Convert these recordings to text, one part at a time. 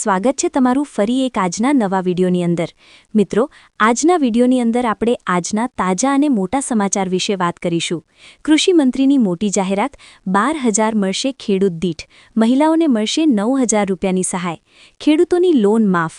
સ્વાગત છે તમારું ફરી એક આજના નવા વિડીયોની અંદર. મિત્રો, આજના વિડીયોની અંદર આપણે આજના તાજા અને મોટા સમાચાર વિશે વાત કરીશું. કૃષિ મંત્રીની મોટી જાહેરાત, બાર હજાર મળશે ખેડૂત દીઠ. મહિલાઓને મળશે નવ હજાર રૂપિયાની સહાય. ખેડૂતોની લોન માફ.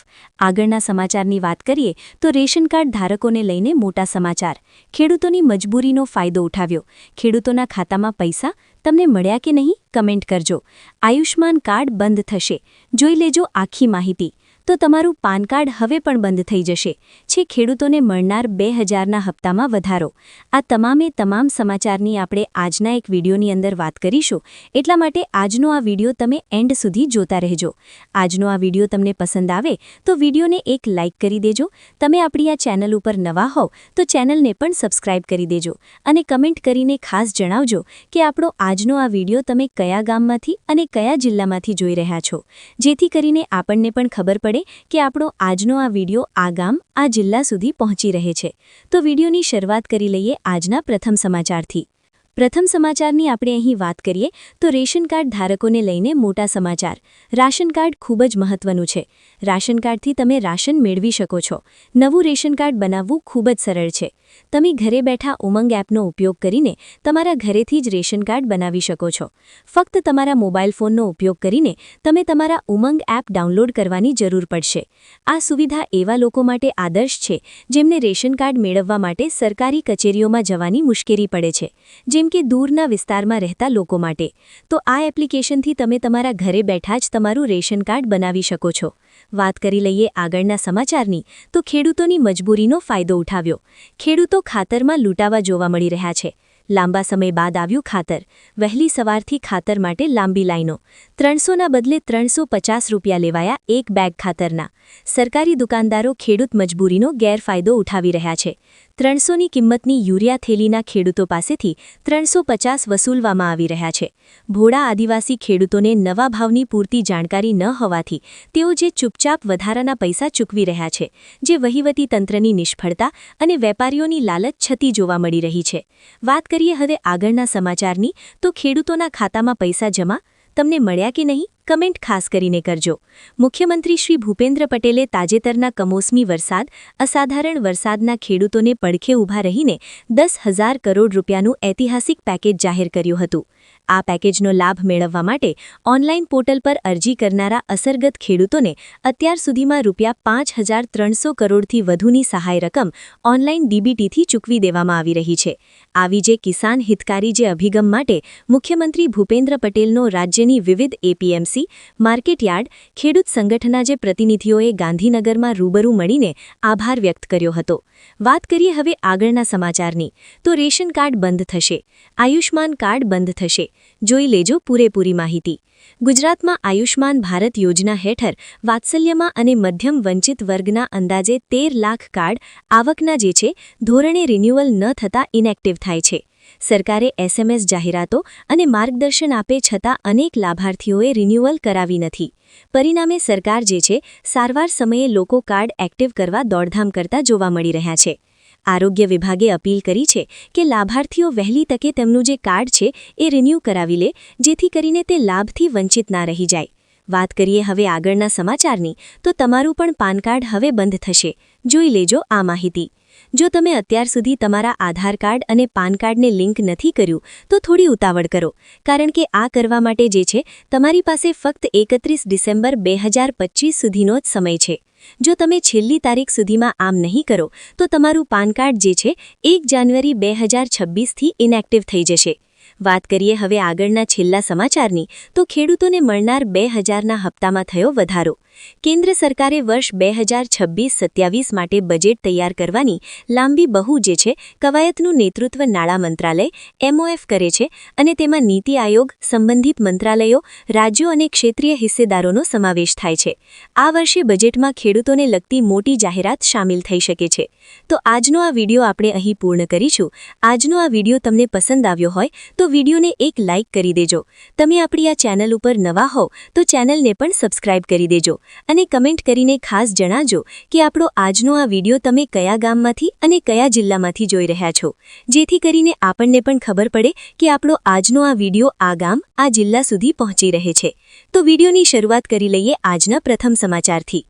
આગળના સમાચારની વાત કરીએ, તો રેશન કાર્ડ ધારકોને લઈને મોટા સમાચાર. ખેડૂતોની મજબૂરીનો ફાયદો ઉઠાવ્યો. ખેડૂતોના ખાતામાં પૈસા તમને મળ્યા કે નહીં કમેન્ટ કરજો. આયુષ્માન કાર્ડ બંધ થશે. જોઈ લેજો આખી માહિતી. તો તમારું પાન કાર્ડ હવે પણ બંધ થઈ જશે. છે, ખેડૂતોને મળનાર બે હજારના હપ્તામાં વધારો. આ તમામે તમામ સમાચારની આપણે આજના એક વિડીયોની અંદર વાત કરીશું. એટલા માટે આજનો આ વીડિયો તમે એન્ડ સુધી જોતા રહેજો. આજનો આ વીડિયો તમને પસંદ આવે તો વિડીયોને એક લાઇક કરી દેજો. તમે આપણી આ ચેનલ ઉપર નવા હોવ તો ચેનલને પણ સબસ્ક્રાઇબ કરી દેજો. અને કમેન્ટ કરીને ખાસ જણાવજો કે આપણો આજનો આ વીડિયો તમે કયા ગામમાંથી અને કયા જિલ્લામાંથી જોઈ રહ્યા છો. જેથી કરીને આપણને પણ ખબર પડે કે આપણો આજનો આ વીડિયો આ ગામ, આ જિલ્લા સુધી પહોંચી રહે છે. તો વિડીયોની શરૂઆત કરી લઈએ આજના પ્રથમ સમાચારથી. પ્રથમ સમાચારની આપણે અહીં વાત કરીએ તો રેશન કાર્ડ ધારકોને લઈને મોટા સમાચાર. રાશન કાર્ડ ખૂબ જ મહત્વનું છે. રાશન કાર્ડથી તમે રાશન મેળવી શકો છો. નવું રેશન કાર્ડ બનાવવું ખૂબ જ સરળ છે. તમે ઘરે બેઠા ઉમંગ એપનો ઉપયોગ કરીને તમારા ઘરેથી જ રેશન કાર્ડ બનાવી શકો છો. ફક્ત તમારા મોબાઈલ ફોનનો ઉપયોગ કરીને તમે તમારા ઉમંગ એપ ડાઉનલોડ કરવાની જરૂર પડશે. આ સુવિધા એવા લોકો માટે આદર્શ છે જેમને રેશન કાર્ડ મેળવવા માટે સરકારી કચેરીઓમાં જવાની મુશ્કેલી પડે છે. જેમ કે દૂરના વિસ્તારમાં રહેતા લોકો માટે, તો આ એપ્લિકેશનથી તમે તમારા ઘરે બેઠા જ તમારું રેશન કાર્ડ બનાવી શકો છો. વાત કરી લઈએ આગળના સમાચારની, તો ખેડૂતોની મજબૂરીનો ફાયદો ઉઠાવ્યો. ખેડૂતો ખાતરમાં લૂંટાવા જોવા મળી રહ્યા છે. લાંબા સમય બાદ આવ્યું ખાતર. વહેલી સવારથી ખાતર માટે લાંબી લાઈનો. ત્રણસોના બદલે ત્રણસો પચાસ રૂપિયા લેવાયા એક બેગ ખાતરના. સરકારી દુકાનદારો ખેડૂત મજબૂરીનો ગેરફાયદો ઉઠાવી રહ્યા છે. ત્રણસોની કિંમતની યુરિયા થેલીના ખેડૂતો પાસેથી ત્રણસો વસૂલવામાં આવી રહ્યા છે. ભોળા આદિવાસી ખેડૂતોને નવા ભાવની પૂરતી જાણકારી ન હોવાથી તેઓ જે ચૂપચાપ વધારાના પૈસા ચૂકવી રહ્યા છે, જે વહીવટી તંત્રની નિષ્ફળતા અને વેપારીઓની લાલચ છતી જોવા મળી રહી છે. વાત કરીએ હવે આગળના સમાચારની તો ખેડૂતોના ખાતામાં પૈસા જમા તમને મળ્યા કે નહીં? કમેન્ટ ખાસ કરીને કરજો. મુખ્યમંત્રી શ્રી ભૂપેન્દ્ર પટેલે તાજેતરના કમોસમી વરસાદ, અસાધારણ વરસાદના ખેડૂતોને પડખે ઊભા રહીને દસ હજાર કરોડ રૂપિયાનું ઐતિહાસિક પેકેજ જાહેર કર્યું હતું. આ પેકેજનો લાભ મેળવવા માટે ઓનલાઈન પોર્ટલ પર અરજી કરનારા અસરગત ખેડૂતોને અત્યાર સુધીમાં રૂપિયા પાંચ હજાર ત્રણસો કરોડથી વધુની સહાય રકમ ઓનલાઈન ડીબીટીથી ચૂકવી દેવામાં આવી રહી છે. આવી જે કિસાન હિતકારી જે અભિગમ માટે મુખ્યમંત્રી ભૂપેન્દ્ર પટેલનો રાજ્યની વિવિધ એપીએમસી માર્કેટયાર્ડ, ખેડૂત સંગઠનના જે પ્રતિનિધિઓએ ગાંધીનગરમાં રૂબરૂ મળીને આભાર વ્યક્ત કર્યો હતો. વાત કરીએ હવે આગળના સમાચારની. તો રેશન કાર્ડ બંધ થશે. આયુષ્માન કાર્ડ બંધ થશે. જોઈ લેજો પૂરેપૂરી માહિતી. ગુજરાતમાં આયુષ્માન ભારત યોજના હેઠળ વાત્સલ્યમાં અને મધ્યમ વંચિત વર્ગના અંદાજે તેર લાખ કાર્ડ આવકના જે છે, ધોરણે રિન્યુઅલ ન થતાં ઇનેક્ટિવ થાય છે. સરકારે એસએમએસ જાહેરાતો અને માર્ગદર્શન આપે છતાં અનેક લાભાર્થીઓએ રિન્યુઅલ કરાવી નથી. પરિણામે સરકાર જે છે, સારવાર સમયે લોકો કાર્ડ એક્ટિવ કરવા દોડધામ કરતા જોવા મળી રહ્યા છે. આરોગ્ય વિભાગે અપીલ કરી છે કે લાભાર્થીઓ વહેલી તકે તેમનું જે કાર્ડ છે, એ રિન્યૂ કરાવી લે, જેથી કરીને તે લાભથી વંચિત ના રહી જાય. વાત કરીએ હવે આગળના સમાચારની, તો તમારું પણ પાન કાર્ડ હવે બંધ થશે. જોઈ લેજો આ માહિતી. જો તમે અત્યાર સુધી તમારા આધાર કાર્ડ અને પાન કાર્ડને લિંક નથી કર્યું, તો થોડી ઉતાવળ કરો. કારણ કે આ કરવા માટે જે છે, તમારી પાસે ફક્ત એકત્રીસ ડિસેમ્બર બે સુધીનો જ સમય છે. જો તમે છેલ્લી તારીખ સુધીમાં આમ નહીં કરો, તો તમારું પાન કાર્ડ જે છે, એક જાન્યુઆરી બે હજાર છવ્વીસથી ઇનેક્ટિવ થઈ જશે. વાત કરીએ હવે આગળના છેલ્લા સમાચારની, તો ખેડૂતોને મળનાર બે હજારના હપ્તામાં થયો વધારો. કેન્દ્ર સરકારે વર્ષ બે હજાર છવ્વીસ સત્યાવીસ માટે બજેટ તૈયાર કરવાની લાંબી બહુ જે છે, કવાયતનું નેતૃત્વ નાણાં મંત્રાલય, એમઓએફ કરે છે અને તેમાં નીતિ આયોગ, સંબંધિત મંત્રાલયો, રાજ્યો અને ક્ષેત્રીય હિસ્સેદારોનો સમાવેશ થાય છે. આ વર્ષે બજેટમાં ખેડૂતોને લગતી મોટી જાહેરાત સામેલ થઈ શકે છે. તો આજનો આ વીડિયો આપણે અહીં પૂર્ણ કરીશું. આજનો આ વીડિયો તમને પસંદ આવ્યો હોય તો વિડીયોને એક લાઇક કરી દેજો. તમે આપણી આ ચેનલ ઉપર નવા હો, તો ચેનલને પણ સબસ્ક્રાઇબ કરી દેજો અને કમેન્ટ કરીને ખાસ જણાજો કે આપણો આજનો આ વીડિયો તમે કયા ગામમાંથી અને કયા જિલ્લામાંથી જોઈ રહ્યા છો. જેથી કરીને આપણને પણ ખબર પડે કે આપણો આજનો આ વીડિયો આ ગામ, આ જિલ્લા સુધી પહોંચી રહે છે. તો વિડીયોની શરૂઆત કરી લઈએ આજના પ્રથમ સમાચારથી.